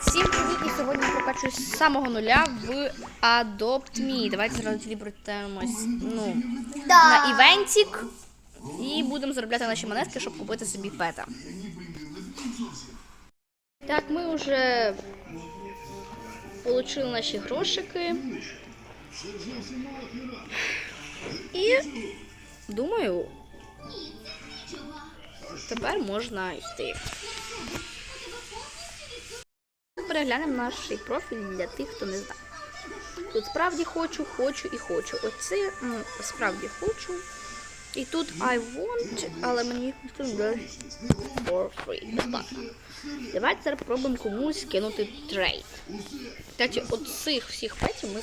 Всім привіт! І сьогодні я прокачуюсь з самого нуля в Adopt Me. Давайте зразу телепортуємось ну, на івентик і будемо заробляти наші монетки, щоб купити собі пета. Так, ми вже отримали наші грошики. І думаю, тепер можна йти. Переглянемо наш профіль для тих, хто не знає. Тут справді хочу, хочу і хочу. Оце м, справді хочу. І тут I want, але мені for free. Безплатно. Давайте зараз пробуємо комусь кинути трейд. Кстати, от цих всіх петів ми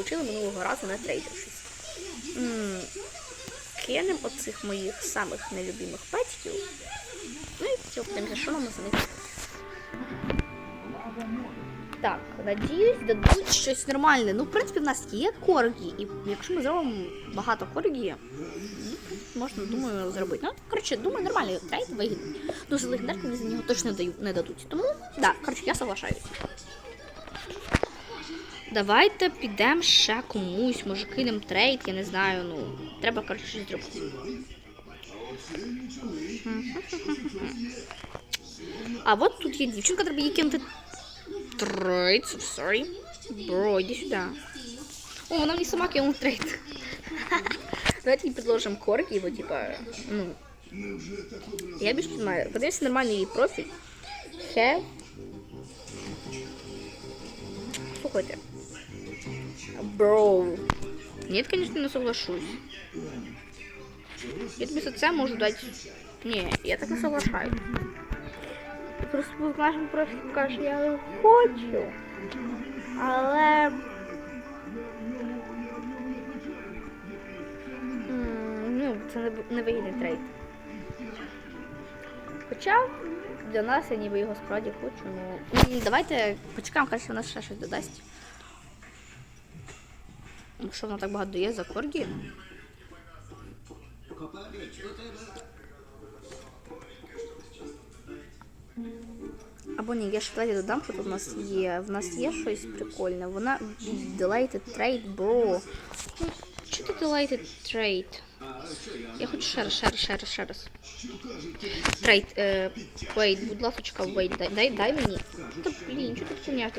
отримали минулого разу на трейдершись. Кинемо оцих моїх самих нелюбимих петів. Ну і все, що нам за них. Так, надіюсь, дадуть щось нормальне. Ну, в принципі, в нас є коргі, і якщо ми зробимо багато коргі, ну, можна, думаю, зробити. Ну, коротше, думаю, нормальний трейд вигідний. Ну, за легендарки мені за нього точно не дадуть. Тому, да, коротше, я соглашаюсь. Давайте підемо ще комусь, може кинемо трейд, я не знаю, ну, треба, коротше, щось зробити. А от тут є дівчинка, треба їй кинути трейд, sorry. Бро, иди сюда. О, она мне сама кинула трейд. Давайте ей предложим корги, его типа, ну. Я без понимаю. Подивимся нормальный профиль. Have. Слухайте. Бро. Нет, конечно, не соглашусь. Я тобі за це можу дати. Ні, я так не соглашаюсь. Просто в нашому профілі каже, я хочу. Але. Ну, це не, не вигідний трейд. Хоча для нас я ніби його справді хочу. Ну, давайте почекаємо, у нас ще щось додасть. Якщо вона так багато дає за коргі. Або я ще давайте додам, що тут у нас є. В нас є щось прикольне. Вона deleted trade, bro. Ну, Що ти deleted trade? Я хочу ще раз, ще раз, ще раз, ще раз. Трейд, е, wait, будь ласка, wait, дай, дай, дай мені. Та блін, що ти хуйня?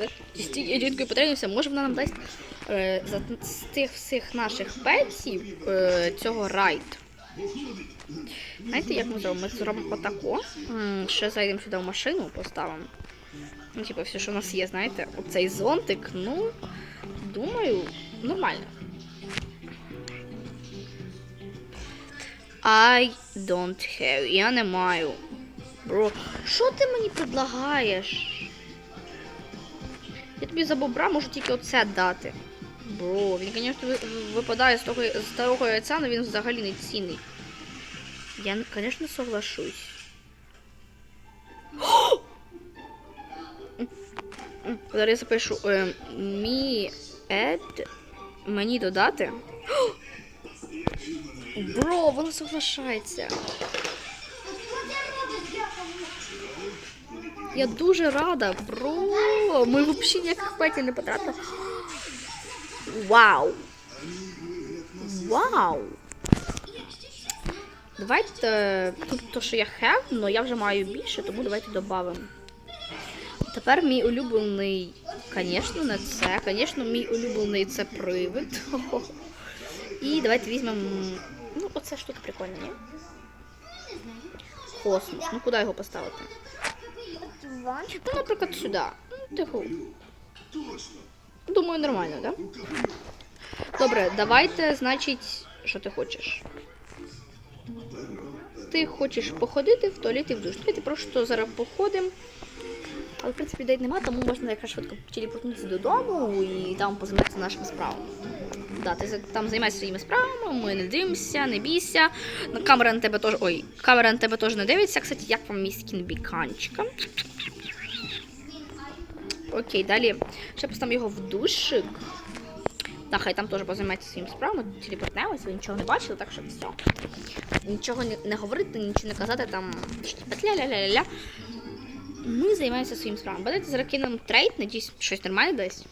Я дідкою потрібнився, може вона нам дасть е, за з тих всіх наших петів е, цього райд. Знаєте, як ми зробимо? Ми зробимо отако. Ще зайдемо сюди в машину, поставимо. Ну, типу, все, що у нас є, знаєте, оцей зонтик, ну, думаю, нормально. I don't have. Я не маю. Бро, що ти мені предлагаєш? Я тобі за бобра можу тільки оце дати. Бро, він, звісно, випадає з того старого яйця, але він взагалі не цінний. Я, звісно, соглашусь. М, Зараз я запишу е, мі ед мені додати. Бро, вона соглашається. Я дуже рада, бро. Ми взагалі ніяких петів не потратили. Вау! Вау! Давайте тут то, що я have, але я вже маю більше, тому давайте додамо. Тепер мій улюблений, звісно, не це. Звісно, мій улюблений це привид. І давайте візьмемо. Ну, оце штука прикольна, ні? Космос. Ну куди його поставити? Ну, наприклад, сюди. Ну, тихо. Думаю, нормально, так? Да? Добре, давайте, значить, що ти хочеш? Ти хочеш походити в туалет і в душ. Давайте просто зараз походимо. Але, в принципі, людей нема, тому можна якраз швидко телепортнутися додому і там позайматися нашими справами. Да, ти там займайся своїми справами, ми не дивимося, не бійся. Камера на тебе теж. Ой, камера на тебе теж не дивиться. Кстати, як вам мій скін біканчика? Окей, далі. Ще поставимо його в душик. Да, хай там теж позаймається своїми справами, телепортнемося, ви нічого не бачили, так що все. Нічого не, говорити, нічого не казати, там ля-ля-ля-ля. Ми займаємося своїм справом. Давайте зараз кинемо трейд, надіюсь, щось нормальне дасть.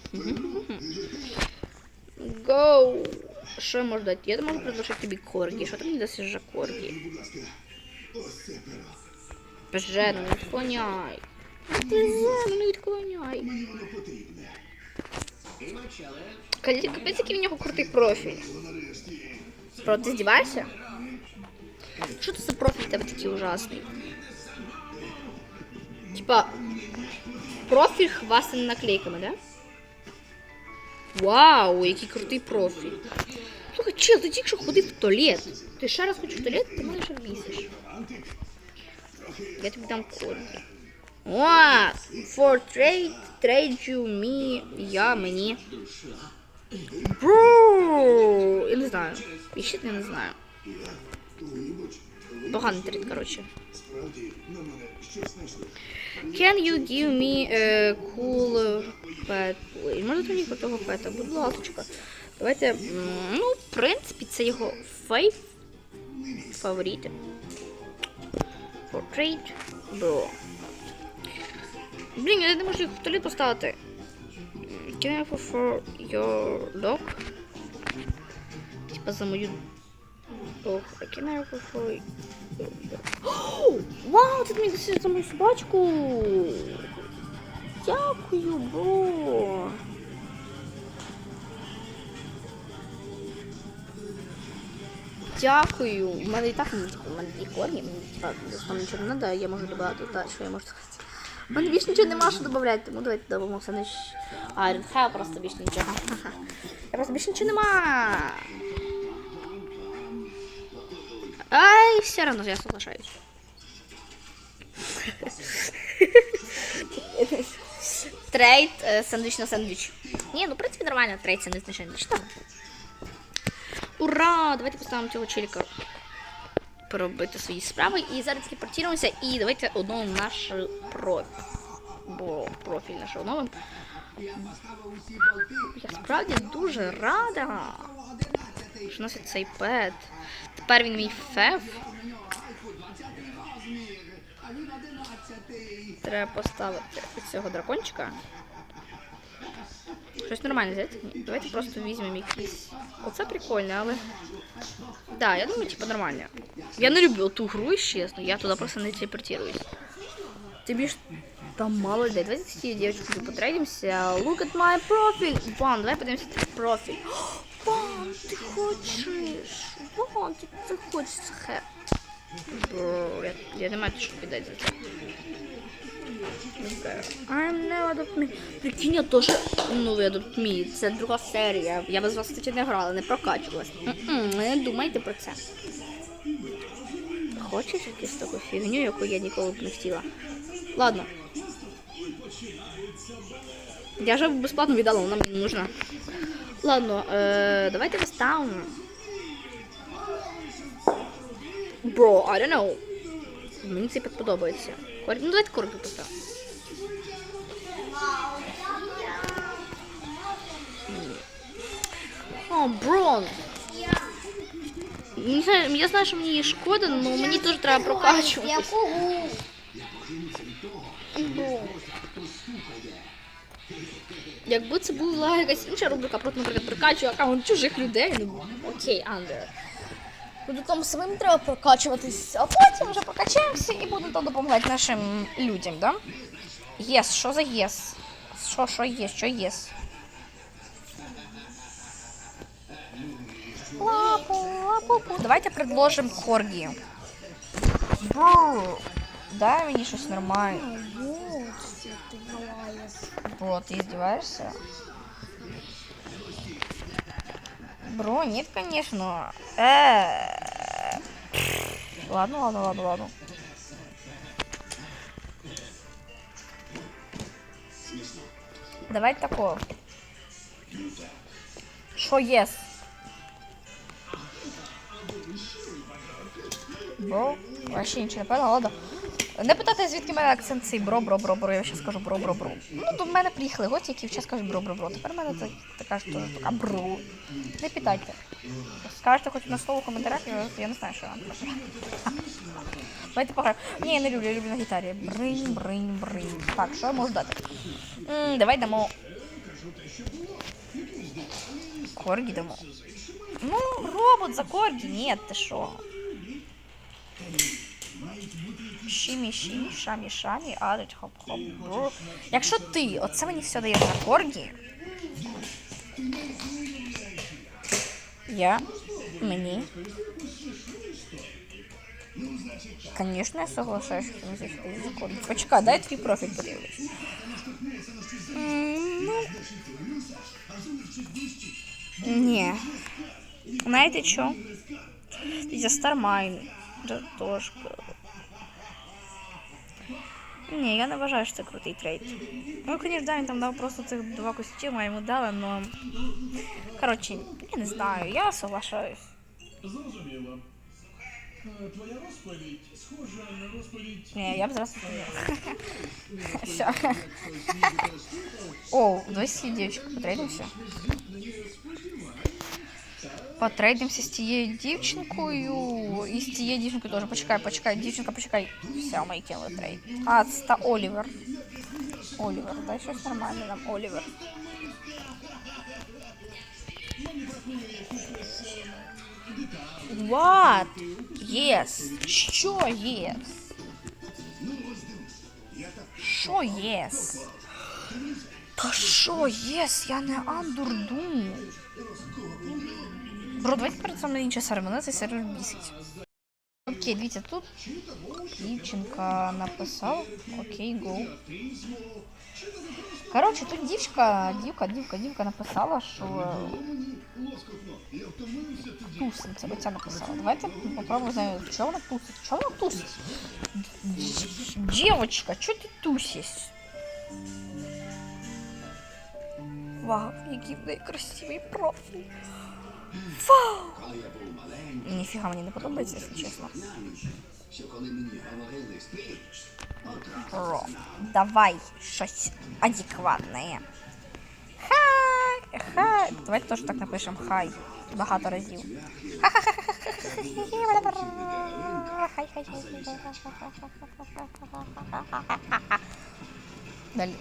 Гоу! Що я можу дати? Я можу предложити тобі коргі. Що ти мені даси вже коргі? Боже, ну не відклоняй. Боже, ну не відклоняй. Капець, який в нього крутий профіль. Про, ти здіваєшся? Що це за профіль тебе такий ужасний? Типа, профіль хвастаний наклейками, да? Вау, який крутий профіль. Слухай, чел, ти тільки що ходив в туалет. Ти ще раз хочеш в туалет, ти мене ще бісиш. Я тобі дам корки. О, for trade, trade you, me, я, мені. Бро, я не знаю. І ще я не знаю. Поганий трейд, коротше. Can you give me a cool pet, please? Можете мені крутого пета, будь ласка. Давайте, ну, в принципі, це його фейв. Фаворити. Portrait, bro. Блін, я не можу їх в туалет поставити. Can I offer for your dog? Типа за мою dog. Can I offer for your dog? Вау, ти мені даси за мою собачку. Дякую, бро. Дякую. У мене і так у мене і корні, мені типа там нічого не треба, я можу додати, так, що я можу сказати. У мене більше нічого нема, що додати, тому давайте додамо Саныч. А, Ренхаю просто більше нічого. Я просто більше нічого нема. Ай, все равно я соглашаюсь. Трейд е, сендвіч на сендвіч. Ні, ну в принципі нормально, трейд сендвіч на сендвіч. Там. Ура! Давайте поставимо цього челіка поробити свої справи. І зараз телепортуємося і давайте оновимо наш профіль. Бо профіль наш. Я справді дуже рада. Що є цей пет. Тепер він мій феф. Треба поставити цього дракончика. Щось нормальне взяти? Давайте просто візьмемо якийсь. Оце прикольно, але. Да, я думаю, типа нормально. Я не люблю ту гру, чесно, я туди просто не телепортируюсь. Тобі ж там мало людей. Давайте з цією дівчинкою потрейдимося. Look at my profile. Ван, давай подивимося твій профіль. Ван, ти хочеш. Ван, ти, ти хочеш хе. Бро, я, я не маю що підати за це. I'm never adopt me. Прикинь, я теж новий adopt me. Це друга серія. Я без вас, кстати, не грала, не прокачувалась. М-м, Не думайте про це. Хочеш якусь таку фігню, яку я ніколи б не хотіла. Ладно. Я же безплатно віддала, вона мені не нужна. Ладно, е, давайте поставимо. Бро, I don't know. Мені це подобається. Кор- Ну давайте коротко поставимо. О, Брон. Я знаю, що мені шкода, але мені теж треба прокачувати. Якби це була якась інша рубрика, просто, наприклад, прокачую аккаунт чужих людей, ну окей, Андер. Там самим треба прокачуватись, а потім вже прокачаємося і там допомагати нашим людям, да? Єс, що за єс? Що, що є, що єс? Лапу, лапу, пу. Давайте предложим Коргі. Бррр. Дай мені щось нормальне. Вот, ти гаваєш. Бро, ты издеваешься? Бро, нет, конечно. Э. Ладно, ладно, ладно, ладно. Давай такого. Що єс? Бро, вообще нічого не поняла, ладно. Не питайте, звідки мене акцент цей бро, бро, бро, бро. Я ще скажу бро, бро, бро. Ну, до мене приїхали гості, які вчасно кажуть бро, бро, бро. Тепер в мене це така ж теж така бро. Не питайте. Скажете хоч на слово в коментарях, я, я не знаю, що я вам кажу. Давайте пограємо. Ні, я не люблю, я люблю на гітарі. Бринь, бринь, бринь. Так, що я можу дати? М, давай дамо. Коргі дамо. Ну, робот за коргі. Ні, ти що? Шимі, шимі, шамі, шамі, адить, хоп, хоп, бру. Якщо ти оце мені все даєш на коргі, я мені. Конечно, я соглашаюсь, не зайшли закон. Почекай, дай твій профіль подивлюсь. Ну. Ні. Знаєте що? Дивіться, Стармайн. Дотошка. Ні, я не вважаю, що це крутий трейд. Ну, звісно, да, він там дав просто цих два костюми, йому дали, но... Коротше, я не знаю, я соглашаюсь. Зрозуміло. Е, Твоя розповідь схожа на розповідь Ні, я б зараз Все. О, давай с цією дівчинкою потрейдимося. Потрейдимося з тією дівчинкою і з тією дівчинкою теж. Почекай, почекай, дівчинка, почекай. Все, ми кинули трейд. А, це та Олівер. Олівер, дай щось нормальне нам, Олівер. What? Yes. Що yes? Що yes? Та що yes? Я не андурдум. Бро, давайте перед на інший сервер, мене цей сервер бісить. Окей, дивіться, тут дівчинка написала. Окей, go. Коротше, тут дівчинка, дівка, дівка, дівка написала, що тусить. Це оця написала. Давайте попробуємо з нею. Чого вона тусить? Чого вона тусить? Дівочка, чого ти тусиш? Вау, який в неї красивий профіль. Вау! Ніфіга мені не подобається, якщо чесно. Бро, давай щось адекватне. Хай, хай. Давайте теж так напишемо хай. Багато разів. Далі.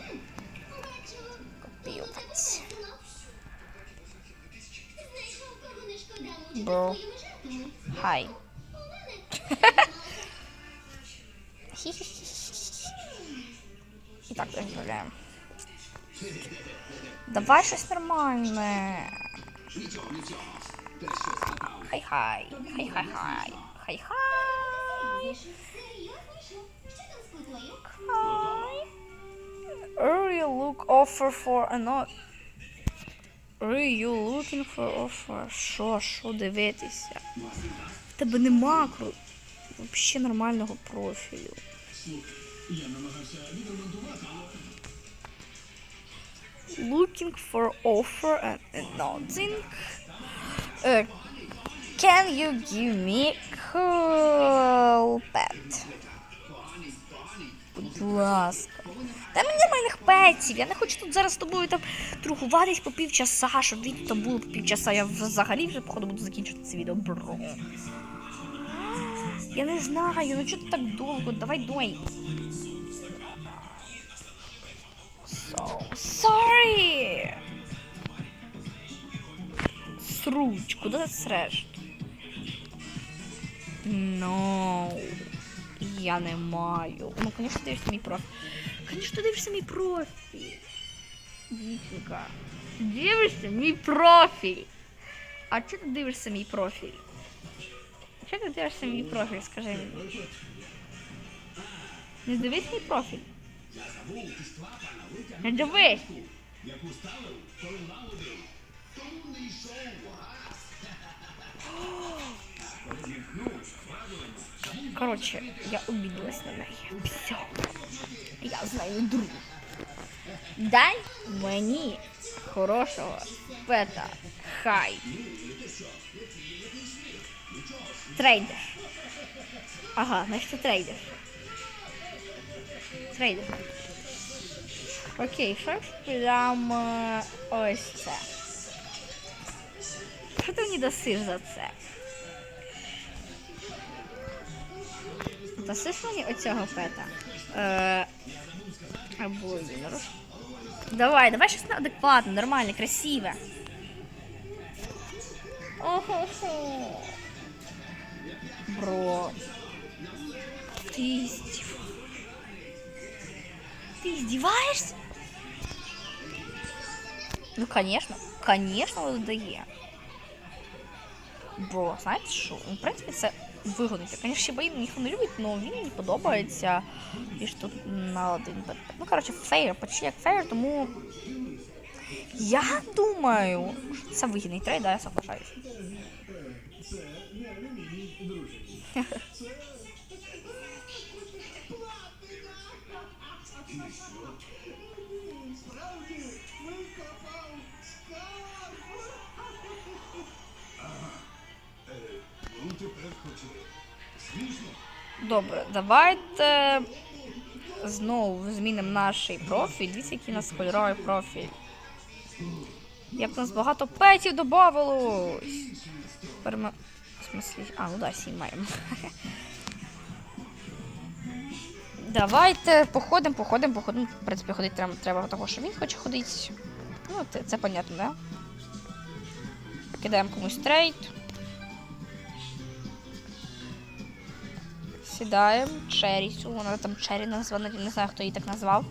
Копіювати. Бро. Хай. І так дозволяємо. Давай щось нормальне. Хай-хай. Хай-хай-хай. Хай-хай. Хай. Early look offer for another. Are you looking for offer? Що, що дивитися? В Тебе нема кру... Взагалі нормального профілю. Looking for offer and nothing. Uh, can you give me pet? Будь ласка. Та мені нормальних петів. Я не хочу тут зараз з тобою там торгуватись по півчаса, щоб він там було по півчаса. Я взагалі вже, походу, буду закінчувати це відео, бро. Я не знаю, ну чого ти так довго? Давай дуй. So sorry. Сруч, куди ти среш? No. Я не маю. Ну, конечно, дивишся мій профіль. Конечно, дивишся мій профіль. Дівчинка. Дивишся мій профіль. А чого ти дивишся мій профіль? Чого ти дивишся мій профіль, скажи мені? Не дивись мій профіль. Не дивись. Короче, я обиделась на неї. Все. Я з нею друг. Дай мені хорошого пета. Хай. Трейдер. Ага, значить трейдер. Трейдер. Окей, що якщо прям е, ось це? Що ти мені дасиш за це? дасиш мені оцього пета? Е, або Вінору. Давай, давай щось адекватне, нормальне, красиве. Ого-го. Бро. Ты издев... Ты издеваешься? Ну, конечно, конечно, видає. Бро, знаєте що? Ну, в принципі, це вигодно. Конечно, ще боїм ніхто не любить, але він мені подобається. І ж тут на один. Ну, коротше, фейер, почти як фейер, тому я думаю, що це вигідний трейд, да, я соглашаюсь. Добре, давайте знову змінимо наш профіль. Дивіться, який у нас кольоровий профіль. Як у нас багато петів додавалось. Тепер ми... В смислі... А, ну да, сім маємо. Давайте походимо, походимо, походимо. В принципі, ходити треба, треба того, що він хоче ходити. Ну, це, це понятно, да? Кидаємо комусь трейд. Сідаємо. Черрісу. Вона там Черрі названа, не знаю, хто її так назвав.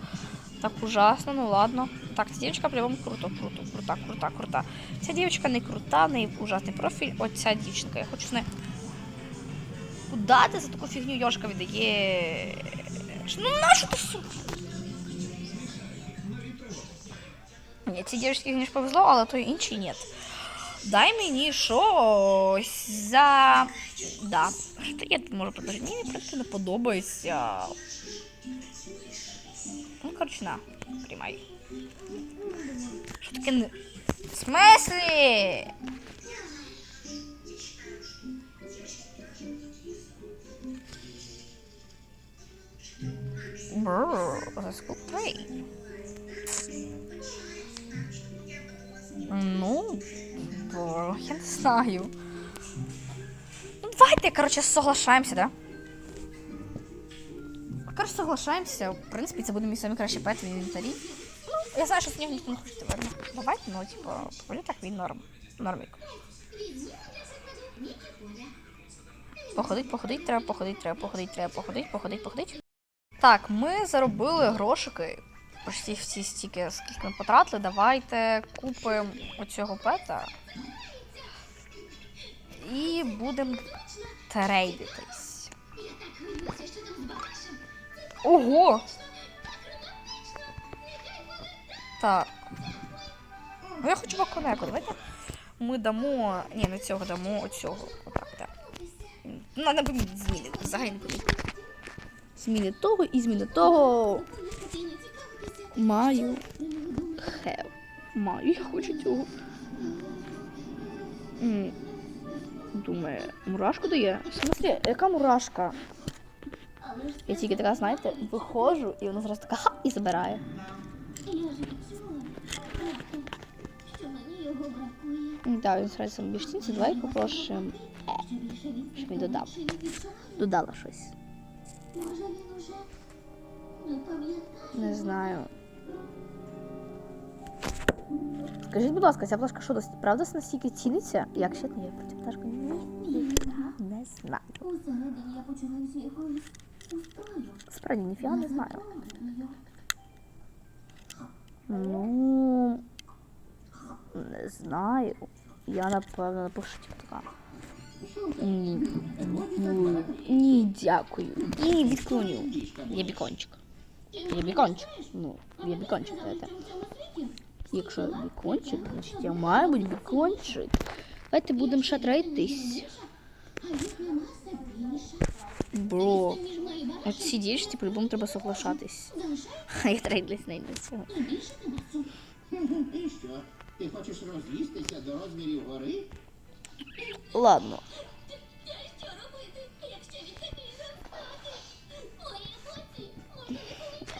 Так ужасно, ну ладно. Так, ця дівчинка по-любому круто, круто, крута, крута, крута. Ця дівчинка не крута, в неї ужасний профіль. Оця дівчинка. Я хочу з нею. Куда ти за таку фігню Йошка віддає? Ну нащо ти сука? Ні, цій дівчинці, звісно, повезло, але той інший ні. Дай мені щось за. Да. Що я тут можу предложити? Мені, принципі, не подобається. Ну, коротше, на, приймай. Що таке не. В смислі? Бррр, that's cool. Ну, бо я не знаю. Ну, давайте, коротше, соглашаємося, да? Коротше, соглашаємося. В принципі, це буде мій самий кращий пет в інвентарі. Ну, я знаю, що з нього ніхто не хоче тепер. Давайте, ну, типу, по так він норм. Нормік. Походить, походить, треба походить, треба походить, треба походить, походить, походить. Так, ми заробили грошики. Почти всі стільки, скільки ми потратили. Давайте купимо оцього пета. І будемо трейдитись. Ого! Так. Ну я хочу ваконеку. Давайте ми дамо. Ні, не цього дамо оцього. Отак, так. Ну, Надо б зміни. Взагалі не помітно. Зміни того і зміни того. Маю. Хев. Маю, я хочу цього. М, Думає, мурашку дає? В смысле, яка мурашка? Я тільки така, знаєте, виходжу, і вона зразу така ха і забирає. Так, він зразу більш цінці, давай попросимо, він щоб він додав. Додала щось. Може він уже не знаю. Скажіть, будь ласка, ця пташка що досить правда настільки ціниться? Як ще не є про цю пташку? Ні, не знаю. Я якоюсь. Справді, ніфіга не знаю. Ну не знаю. Я напевно напишу тіктока. Ні. Ні, дякую. Ні, відклоню. Я бікончик. Я бікончик. Ну, я бікончик це. Якщо бікончик, значить я маю бути бікончик. Давайте будемо ще трейдитись. Бро. От ці дівчинці по-любому треба соглашатись. А я трейдлюсь нею на цього. І що? Ти хочеш розлізтися до розмірів гори? Ладно.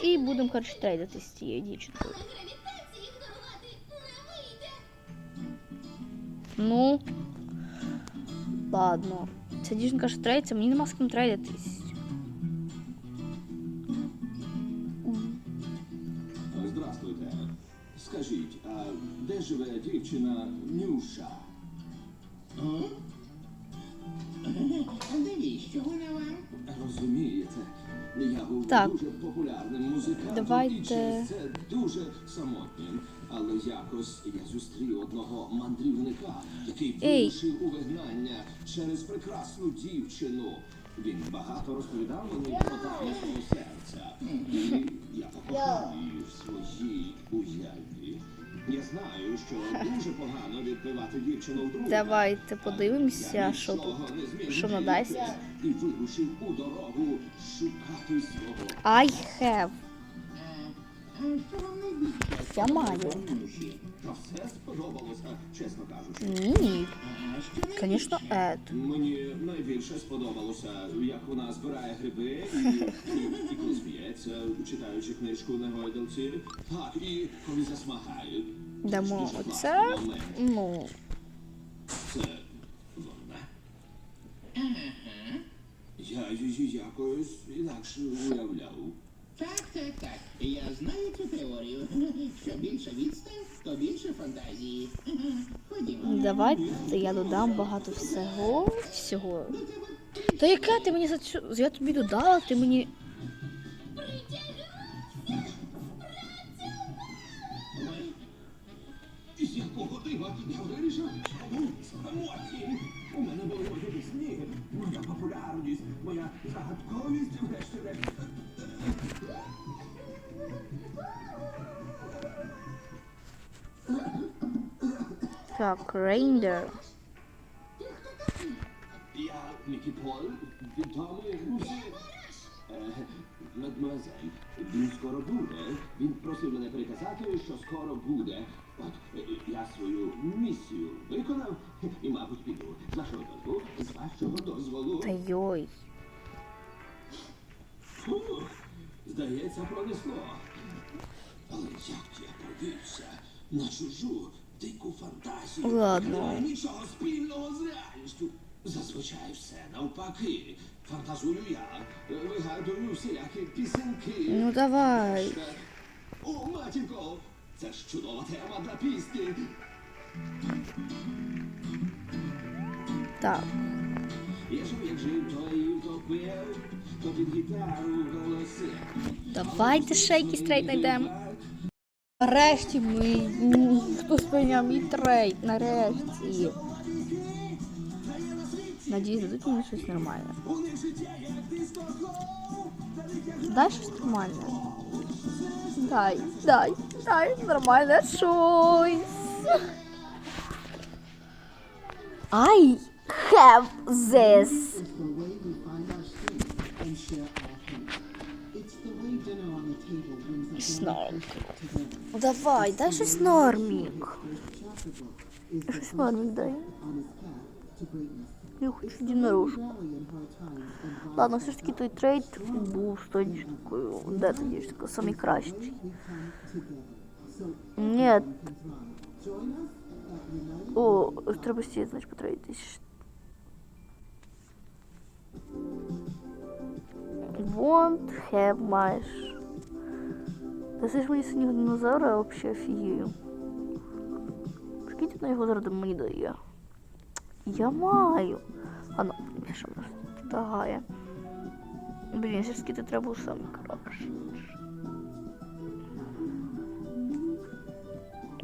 І будемо коротше, трейдити з цією дівчинкою. Ну ладно. Ця дівчинка ж трейдиться, мені нема з ким трейдитись. Здравствуйте. Скажіть, а де живе дівчина Нюша? А? Навіщо вона вам? Розумієте я був Так. дуже популярним музикантом Давайте. і через це дуже самотнім. Але якось я зустрів одного мандрівника, який Ей. вирушив у вигнання через прекрасну дівчину. Він багато розповідав мені про тайну свого серця. І я покохав її в своїй уяві. Я знаю, що дуже погано відбивати дівчину в друга. Давайте подивимося, що тут. що надасть. І вирушив у дорогу шукати свого. I have. Вам найбільше? Я маю. Все сподобалося, чесно кажучи. Ні, звісно, Ед. Мені найбільше сподобалося, як вона збирає гриби і, і, і коли сміється, читаючи книжку на гойдалці. Так, і коли засмагає. Дамо Дуже класний оце. момент. Ну, Це вона. Я її якось інакше уявляв. Так, так, так. Я знаю цю теорію. Що більше відстань, то більше фантазії. Ходімо. давайте я додам багато всього. Всього. Та яке ти мені за цю. Я тобі додала, ти мені. У мене були моя популярність, моя загадковість врешті-решт. Так, рейндер. Мікі Пол, відомий музик. Е, він скоро буде. Він просив мене переказати, що скоро буде. От я свою місію виконав і, мабуть, піду. З вашого дозволу, з вашого дозволу. Та йой. Фух, здається, пронесло. Але як я повівся на чужу дику фантазію, Ладно. яка нічого спільного з реальністю. Зазвичай все навпаки. Фантазую я, вигадую всілякі пісеньки. Ну давай. О, матінко, це ж чудова тема для пісні. Так. Я жив, як жив, то і утопив, то під гітару голоси. Давайте ще якийсь трейд знайдемо. Нарешті ми. Хто спиняв мій трейд? Нарешті. Надіюсь, дадуть мені щось нормальне. Дай щось нормальне. Дай, дай, дай нормальне щось. I have this. It's the way we find our strength and share our hate. It's the way dinner on the table brings us Снорк. together. Давай, дай щось нормік. This chapter book is the Щось нормік дай. on his path to greatness. Я хочу єдинорожку. Rally in hard times and rise Ладно, все ж таки той трейд був з точкою. Де тоді ж таки самий кращий? we come together. So Ні. can thrive. Join us at United О, треба сіяти, значить, потрейдитись. Won't have much. Та це ж мені синього динозавра вообще офігію. Скільки на його зараз мені дає? Я маю. А ну, що нас тагає. Блін, все таки треба сам краще.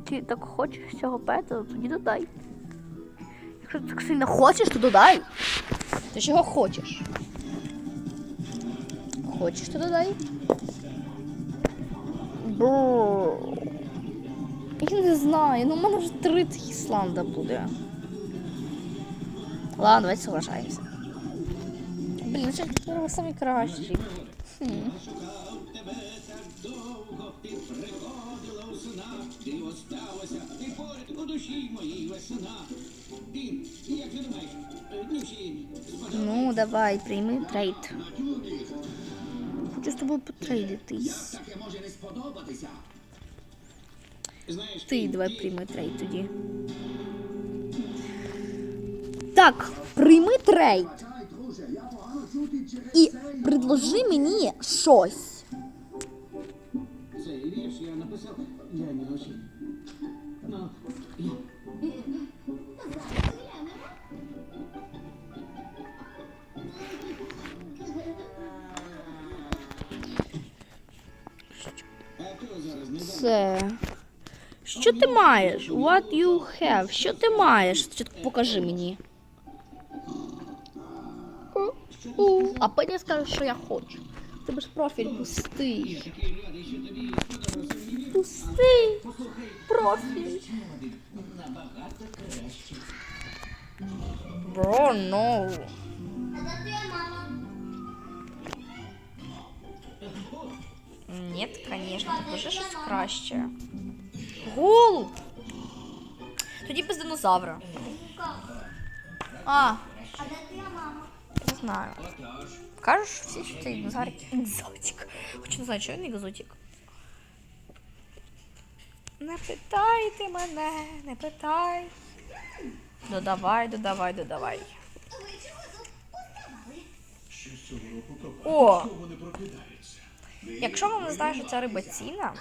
Ти так хочеш цього пета, то тоді додай. Якщо ти так сильно хочеш, то додай. Ти чого хочеш? Хочеш, то додай. Я не знаю, ну в мене вже три таких Ісланда буде. Ладно, давайте соглашаємося. Блін, це ж самий кращий. Хм. Шукав тебе так довго, ти приходила у снах, ти осталася, ти поряд у душі моїй весна. І, як ти думаєш, е, Нюші, Ну, давай, прийми трейд. Хочу з тобою потрейдитись. Таке може не сподобатися. Знаєш, Ти давай прийми трейд тоді. Так, прийми трейд. І предложи мені щось. Цей вірш я написав Я не гроші. Це. Що ти маєш? What you have? Що ти маєш? Покажи мені. У, А потім скажеш, що я хочу. Тебе ж профіль пустий. Пустий профіль. Бро, ну. А де твоя мама? Ні, звісно, покажи щось краще. Голуб! Тоді без динозавра. А, А де твоя мама? не знаю. Кажеш всі, що це екзотик. Екзотик. Хоч не знаю, що він екзотик. Не питайте мене, не питай. Додавай, додавай, додавай. Ви чого тут поставали? Що з цього року О! Якщо вам не знає, що ця риба ціна,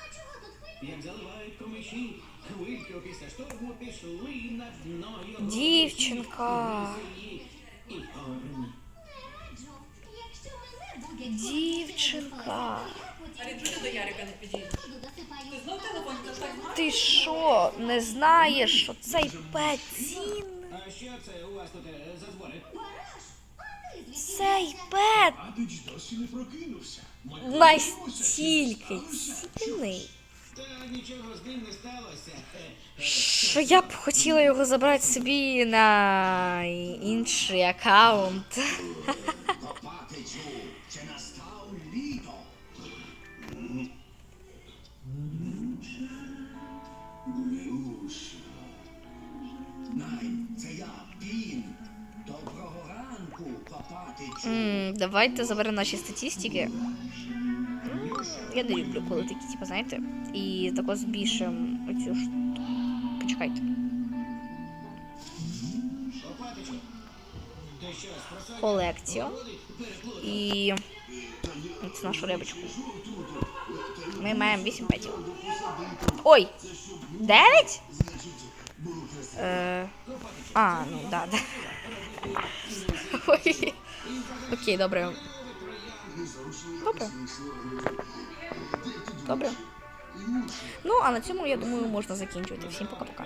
дівчинка. Дівчинка. Ти що, не знаєш, що цей пет цін? А? Цей пет А ти ж досі не прокинувся. Настільки. Е, що я б хотіла його забрати собі на інший аккаунт. Патичу, Давайте заберемо наші статистики. Я не люблю, коли такі, типу, знаєте, і тако збільшимо оцю штуку. Почекайте. Колекцію. І це нашу рибочку. Ми маємо 8 петів. Ой! 9? Е, а, ну да, да. Ой. Окей, добре. Добре. Добре. Ну, а на цьому, я думаю, можна закінчувати. Всім пока-пока.